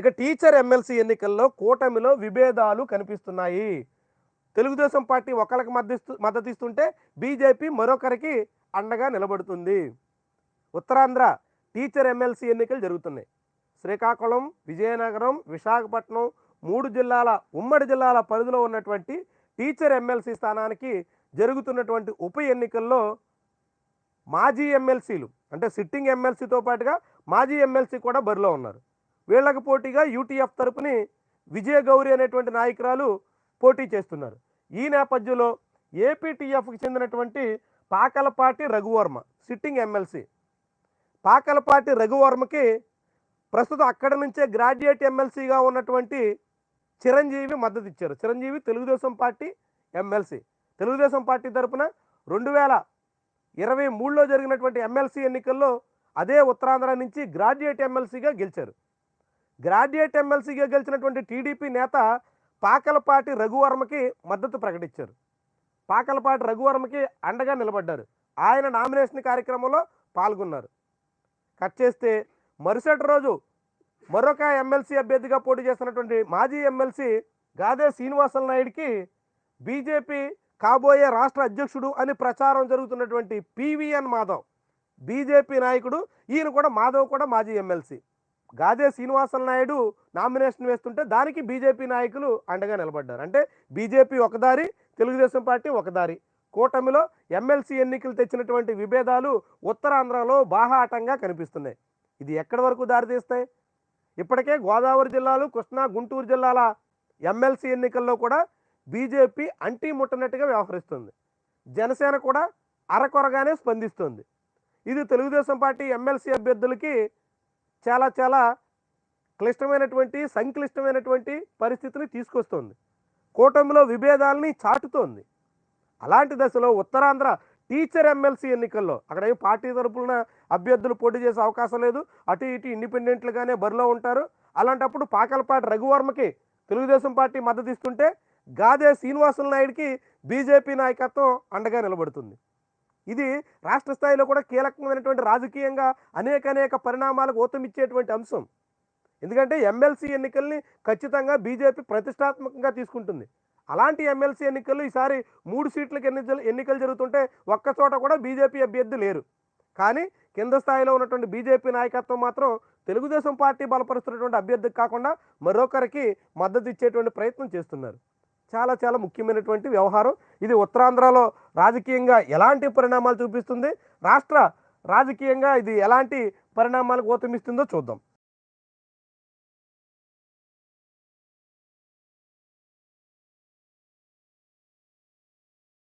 ఇక teacher MLC ఎన్నికల్లో కూటమిలో విభేదాలు కనిపిస్తున్నాయి. తెలుగుదేశం పార్టీ ఒకరికి మద్దతు మద్దతు ఇస్తుంటే బీజేపీ మరొకరికి అండగా నిలబడుతుంది. ఉత్తరాంధ్ర టీచర్ ఎమ్మెల్సీ ఎన్నికలు జరుగుతున్నాయి. శ్రీకాకుళం విజయనగరం విశాఖపట్నం మూడు జిల్లాల ఉమ్మడి జిల్లాల పరిధిలో ఉన్నటువంటి టీచర్ ఎమ్మెల్సీ స్థానానికి జరుగుతున్నటువంటి ఉప ఎన్నికల్లో మాజీ ఎమ్మెల్సీలు అంటే సిట్టింగ్ ఎమ్మెల్సీతో పాటుగా మాజీ ఎమ్మెల్సీ కూడా బరిలో ఉన్నారు. వీళ్ళకి పోటీగా యూటీఎఫ్ తరపుని విజయ గౌరి అనేటువంటి నాయకురాలు పోటీ చేస్తున్నారు. ఈ నేపథ్యంలో ఏపీటీఎఫ్కి చెందినటువంటి పాకలపాటి రఘువర్మ సిట్టింగ్ ఎమ్మెల్సీ. పాకలపాటి రఘువర్మకి ప్రస్తుతం అక్కడి నుంచే గ్రాడ్యుయేట్ ఎమ్మెల్సీగా ఉన్నటువంటి చిరంజీవి మద్దతు ఇచ్చారు Chiranjeevi Telugu Desam party MLC. Telugu Desam party తరపున రెండు వేల ఇరవై మూడులో జరిగినటువంటి ఎమ్మెల్సీ ఎన్నికల్లో అదే ఉత్తరాంధ్ర నుంచి గ్రాడ్యుయేట్ ఎమ్మెల్సీగా గెలిచారు. గ్రాడ్యుయేట్ ఎమ్మెల్సీగా గెలిచినటువంటి టీడీపీ నేత పాకలపాటి రఘువర్మకి మద్దతు ప్రకటించారు. పాకలపాటి రఘువర్మకి అండగా నిలబడ్డారు. ఆయన నామినేషన్ కార్యక్రమంలో పాల్గొన్నారు. కట్ చేస్తే మరుసటి రోజు మరొక ఎమ్మెల్సీ అభ్యర్థిగా పోటీ చేస్తున్నటువంటి మాజీ ఎమ్మెల్సీ గాదే శ్రీనివాసల నాయుడికి బీజేపీ కాబోయే రాష్ట్ర అధ్యక్షుడు అని ప్రచారం జరుగుతున్నటువంటి పివిఎన్ మాధవ్ బీజేపీ నాయకుడు ఈయన కూడా మాధవ్ కూడా మాజీ ఎమ్మెల్సీ. గాదే శ్రీనివాసల నాయుడు నామినేషన్ వేస్తుంటే దానికి బీజేపీ నాయకులు అండగా నిలబడ్డారు. అంటే బీజేపీ ఒకదారి తెలుగుదేశం పార్టీ ఒకదారి కూటమిలో ఎమ్మెల్సీ ఎన్నికలు తెచ్చినటువంటి విభేదాలు ఉత్తరాంధ్రలో బాహాటంగా కనిపిస్తున్నాయి. ఇది ఎక్కడి వరకు దారితీస్తాయి ఇప్పటికే గోదావరి జిల్లాలు కృష్ణా గుంటూరు జిల్లాల ఎమ్మెల్సీ ఎన్నికల్లో కూడా బీజేపీ అంటీ ముట్టనట్టుగా వ్యవహరిస్తుంది. జనసేన కూడా అరకొరగానే స్పందిస్తుంది. ఇది తెలుగుదేశం పార్టీ ఎమ్మెల్సీ అభ్యర్థులకి చాలా చాలా క్లిష్టమైనటువంటి సంక్లిష్టమైనటువంటి పరిస్థితిని తీసుకొస్తుంది. కూటమిలో విభేదాలని చాటుతోంది. అలాంటి దశలో ఉత్తరాంధ్ర టీచర్ ఎమ్మెల్సీ ఎన్నికల్లో అక్కడ ఏం పార్టీ తరపున అభ్యర్థులు పోటీ చేసే అవకాశం లేదు. అటు ఇటు ఇండిపెండెంట్లుగానే బరిలో ఉంటారు. అలాంటప్పుడు పాకలపాటి రఘువర్మకి తెలుగుదేశం పార్టీ మద్దతు ఇస్తుంటే గాదే శ్రీనివాసుల నాయుడికి బీజేపీ నాయకత్వం అండగా నిలబడుతుంది. ఇది రాష్ట్ర స్థాయిలో కూడా కీలకమైనటువంటి రాజకీయంగా అనేక అనేక పరిణామాలకు ఊతమిచ్చేటువంటి అంశం. ఎందుకంటే ఎమ్మెల్సీ ఎన్నికల్ని ఖచ్చితంగా బీజేపీ ప్రతిష్టాత్మకంగా తీసుకుంటుంది. అలాంటి ఎమ్మెల్సీ ఎన్నికల్లో ఈసారి మూడు సీట్లకు ఎన్నికలు ఎన్నికలు జరుగుతుంటే ఒక్క చోట కూడా బీజేపీ అభ్యర్థి లేరు. కానీ కింద స్థాయిలో ఉన్నటువంటి బీజేపీ నాయకత్వం మాత్రం తెలుగుదేశం పార్టీ బలపరుస్తున్నటువంటి అభ్యర్థికి కాకుండా మరొకరికి మద్దతు ఇచ్చేటువంటి ప్రయత్నం చేస్తున్నారు. చాలా చాలా ముఖ్యమైనటువంటి వ్యవహారం. ఇది ఉత్తరాంధ్రలో రాజకీయంగా ఎలాంటి పరిణామాలు చూపిస్తుంది? రాష్ట్ర రాజకీయంగా ఇది ఎలాంటి పరిణామాలకు ఊతమిస్తుందో చూద్దాం.